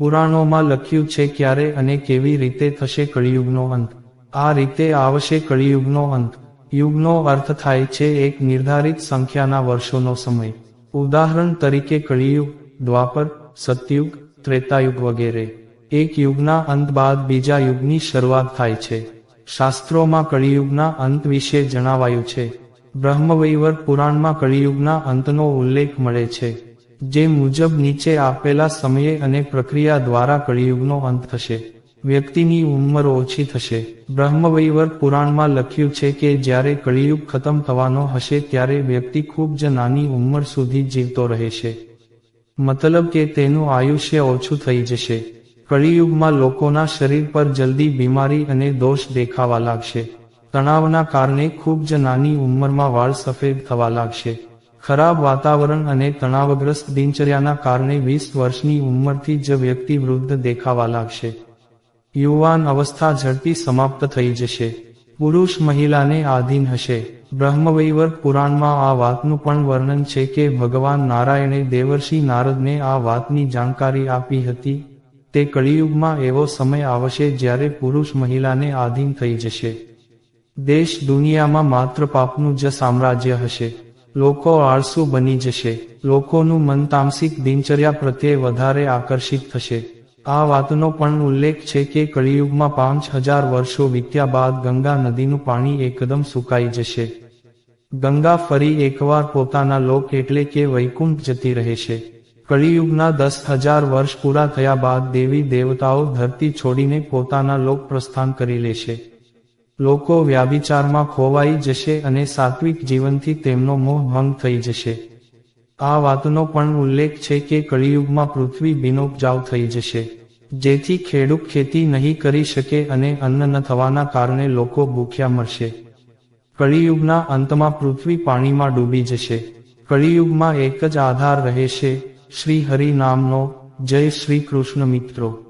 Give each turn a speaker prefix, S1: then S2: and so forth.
S1: પુરાણોમાં લખ્યું છે ક્યારે અને કેવી રીતે થશે કળિયુગનો અંત. આ રીતે આવશે કળિયુગનો અંત. યુગનો અર્થ થાય છે એક નિર્ધારિત સંખ્યાના વર્ષોનો સમય. ઉદાહરણ તરીકે કળિયુગ, દ્વાપર, સતયુગ, ત્રેતાયુગ વગેરે. એક યુગના અંત બાદ બીજા યુગની શરૂઆત થાય છે. શાસ્ત્રોમાં કળિયુગના અંત વિશે જણાવાયું છે. બ્રહ્મવૈવર પુરાણમાં કળિયુગના અંતનો ઉલ્લેખ મળે છે. જે મુજબ નીચે આપેલા સમયે અને પ્રક્રિયા દ્વારા કળિયુગનો અંત થશે. વ્યક્તિની ઉંમર ઓછી થશે. બ્રહ્મવૈવર પુરાણમાં લખ્યું છે કે જ્યારે કળિયુગ ખતમ થવાનો હશે ત્યારે વ્યક્તિ ખૂબ જ નાની ઉંમર સુધી જીવતો રહેશે. મતલબ કે તેનું આયુષ્ય ઓછું થઈ જશે. કળિયુગમાં લોકોના શરીર પર જલ્દી બીમારી અને દોષ દેખાવા લાગશે. તણાવના કારણે ખૂબ જ નાની ઉંમરમાં વાળ સફેદ થવા લાગશે. ખરાબ વાતાવરણ અને તણાવગ્રસ્ત દિનચર્યાના કારણે વીસ વર્ષની ઉંમરથી જ વ્યક્તિ વૃદ્ધ દેખાવા લાગશે. યુવાન અવસ્થા ઝડપી સમાપ્ત થઈ જશે. પુરુષ મહિલાને આધીન હશે. બ્રહ્મવૈવર પુરાણમાં આ વાતનું પણ વર્ણન છે કે ભગવાન નારાયણે દેવર્ષિ નારદને આ વાતની જાણકારી આપી હતી. તે કળિયુગમાં એવો સમય આવશે જ્યારે પુરુષ મહિલાને આધીન થઈ જશે. દેશ દુનિયામાં માત્ર પાપનું જ સામ્રાજ્ય હશે. લોકો આળસુ બની જશે. લોકોનું મન તામસિક દિનચર્યા પ્રત્યે વધારે આકર્ષિત થશે. આ વાતનો પણ ઉલ્લેખ છે કે કળિયુગમાં પાંચ હજાર વર્ષો વીત્યા બાદ ગંગા નદીનું પાણી એકદમ સુકાઈ જશે. ગંગા ફરી એકવાર પોતાના લોક એટલે કે વૈકુંઠ જતી રહેશે. કળિયુગના દસ હજાર વર્ષ પૂરા થયા બાદ દેવી દેવતાઓ ધરતી છોડીને પોતાના લોક પ્રસ્થાન કરી લેશે. લોકો વ્યાભિચારમાં ખોવાઈ જશે અને સાત્વિક જીવનથી તેમનો મોહ ભંગ થઈ જશે. આ વાતનો પણ ઉલ્લેખ છે કે કળિયુગમાં પૃથ્વી બિનોપજાવ થઈ જશે. જેથી ખેડૂત ખેતી નહીં કરી શકે અને અન્ન ન થવાના કારણે લોકો ભૂખ્યા મરશે. કળિયુગના અંતમાં પૃથ્વી પાણીમાં ડૂબી જશે. કળિયુગમાં એક જ આધાર રહેશે શ્રી હરિ નામનો, જય શ્રી કૃષ્ણ મિત્રો.